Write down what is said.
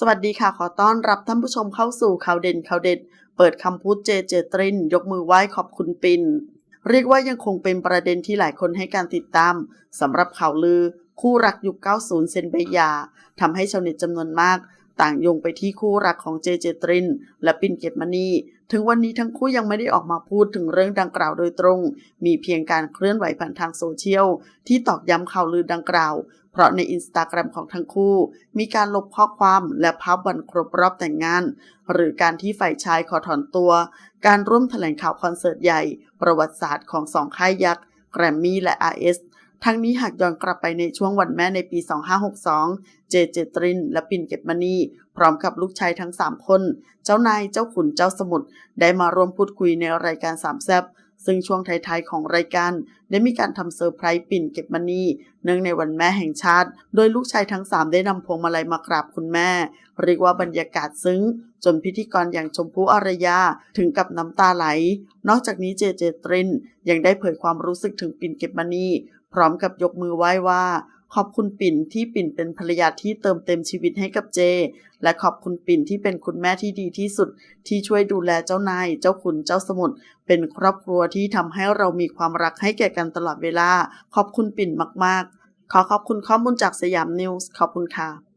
สวัสดีค่ะ ขอต้อนรับท่านผู้ชมเข้าสู่ข่าวเด่นข่าวเด็ด เปิดคำพูดเจเจตริน ยกมือไหว้ขอบคุณปินเรียกว่ายังคงเป็นประเด็นที่หลายคนให้การติดตามสำหรับข่าวลือ คู่รักยุค 90 เซนเบยาทำให้ชาวเน็ตจำนวนมาก ต่างโยงไปที่คู่รักของเจเจตริน และปินเกตมณีถึงวันนี้ทั้งคู่ยังไม่ได้ออกมาพูดถึงเรื่องดังกล่าวโดยตรง มีเพียงการเคลื่อนไหวผ่านทางโซเชียล ที่ตอกย้ำข่าวลือดังกล่าว เพราะในอินสตาแกรมของทั้งคู่ มีการลบข้อความและภาพวันครบรอบแต่งงาน หรือการที่ฝ่ายชายขอถอนตัว การร่วมแถลงข่าวคอนเสิร์ตใหญ่ ประวัติศาสตร์ของสองค่ายยักษ์แกรมมี่และ RS ทั้งนี้หากย้อนกลับไปในช่วงวันแม่ในปี 2562 เจเจตริน และปินเก็บมณีพร้อมกับลูกชายทั้ง 3 คน เจ้านาย เจ้าขุน เจ้าสมุทรได้มาร่วมพูดคุยในรายการสามแซบ ซึ่งช่วงท้ายๆของรายการ ได้มีการทำเซอร์ไพรส์ปิ่นเก็บมณีเนื่องในวันแม่แห่งชาติ โดยลูกชายทั้ง 3 ได้นำพวงมาลัยมากราบคุณแม่ เรียกว่าบรรยากาศซึ้ง จนพิธีกรอย่างชมพู่อารยาถึงกับน้ำตาไหล นอกจากนี้เจเจตรินยังได้เผยความรู้สึกถึงปิ่นเก็บมณีพร้อมกับยกมือไหว้ว่า ขอบคุณปิ่นที่ปิ่นเป็นภรรยาที่เติมเต็มชีวิตให้กับเจ และขอบคุณปิ่นที่เป็นคุณแม่ที่ดีที่สุด ที่ช่วยดูแลเจ้านาย เจ้าขุนเจ้าสมุทรเป็นครอบครัวที่ทำให้เรามีความรักให้แก่กันตลอดเวลา ขอบคุณปิ่นมากๆ ขอขอบคุณข้อมูลจากสยามนิวส์ขอบคุณค่ะ